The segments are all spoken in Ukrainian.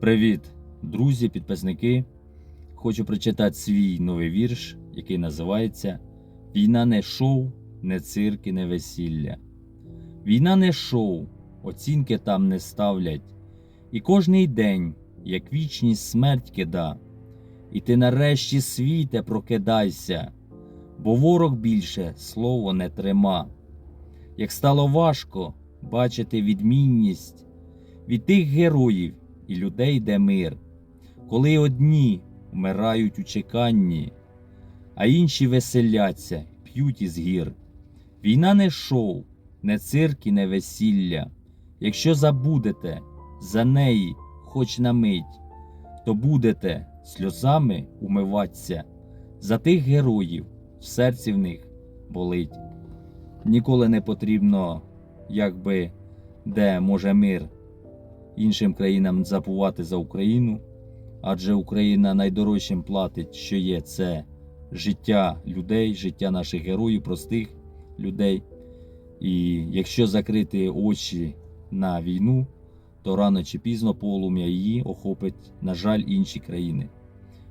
Привіт, друзі, підписники. Хочу прочитати свій новий вірш, який називається Війна не шоу, не цирк і не весілля. Війна не шоу, оцінки там не ставлять. І кожний день, як вічність смерть кида. І ти нарешті світе прокидайся, бо ворог більше слово не трима. Як стало важко бачити відмінність від тих героїв і людей, де мир, коли одні вмирають у чеканні, а інші веселяться, п'ють із гір. Війна не шоу, не цирк і не весілля. Якщо забудете за неї хоч на мить, то будете сльозами умиватися за тих героїв, в серці в них болить. Ніколи не потрібно, якби де може мир іншим країнам забувати за Україну, адже Україна найдорожчим платить, що є це життя людей, життя наших героїв, простих людей. І якщо закрити очі на війну, то рано чи пізно полум'я її охопить, на жаль, інші країни.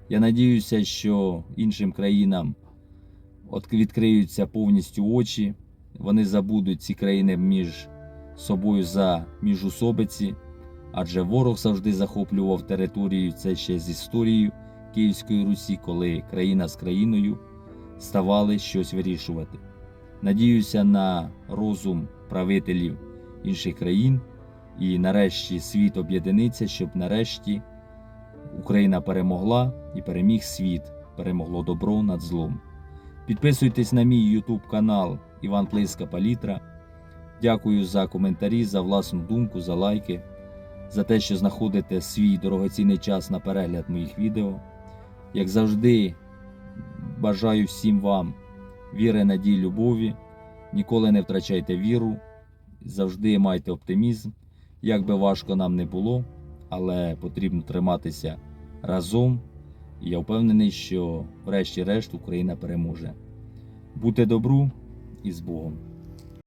Я надіюся, що іншим країнам відкриються повністю очі, вони забудуть ці країни між собою за міжусобиці, адже ворог завжди захоплював територію це ще з історією Київської Русі, коли країна з країною ставали щось вирішувати. Надіюся на розум правителів інших країн, і нарешті світ об'єдиниться, щоб нарешті Україна перемогла і переміг світ, перемогло добро над злом. Підписуйтесь на мій YouTube канал Іван Плиска Палітра. Дякую за коментарі, за власну думку, за лайки, за те, що знаходите свій дорогоцінний час на перегляд моїх відео. Як завжди, бажаю всім вам віри, надії, любові. Ніколи не втрачайте віру, завжди майте оптимізм. Як би важко нам не було, але потрібно триматися разом. І я впевнений, що врешті-решт Україна переможе. Будьте добру і з Богом!